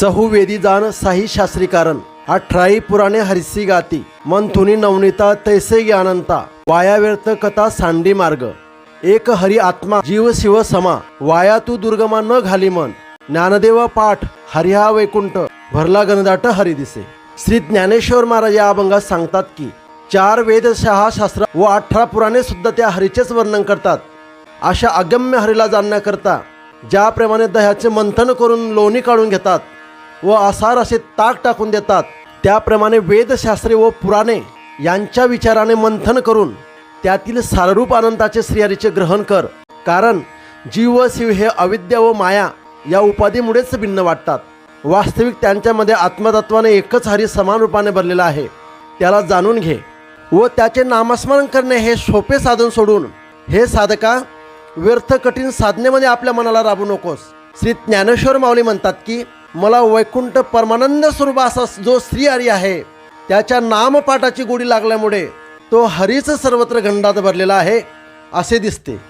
चहू वेदी जाण साही शास्त्री कारण अठराई पुराणे हरिसी गाती. मन नवनीता तैसे ज्ञानंता. वाया व्यर्थ कथा सांडी मार्ग. एक हरी आत्मा जीव शिव समा. वाया तू दुर्गमा न घाली मन. ज्ञानदेव पाठ हरिहा वैकुंठ. भरला गणदाट हरी दिसे. श्री ज्ञानेश्वर महाराज या अभंगात सांगतात की चार वेदशहा शास्त्र व अठरा पुराणे सुद्धा त्या हरीचेच वर्णन करतात. अशा अगम्य हरीला जाणण्याकरता ज्याप्रमाणे दह्याचे मंथन करून लोणी काढून घेतात व आसार असे ताक टाकून देतात. त्याप्रमाणे वेदशास्त्रे व पुराणे यांच्या विचाराने मंथन करून त्यातील साररूप आनंदाचे श्रीहरीचे ग्रहण कर. कारण जीव व शिव हे अविद्या व माया या उपाधीमुळेच भिन्न वाटतात. वास्तविक त्यांच्यामध्ये आत्मतत्वाने एकच हरी समान रूपाने भरलेला आहे. त्याला जाणून घे व त्याचे नामस्मरण करणे हे सोपे साधन सोडून हे साधका व्यर्थ कठीण साधनेमध्ये आपल्या मनाला राबू नकोस. श्री ज्ञानेश्वर माऊली म्हणतात की मला वैकुंठ परमानंद स्वरूप असा जो श्री हरी आहे त्याच्या नामपाठाची गोडी लागल्यामुळे तो हरीच सर्वत्र गंडात भरलेला आहे असे दिसते.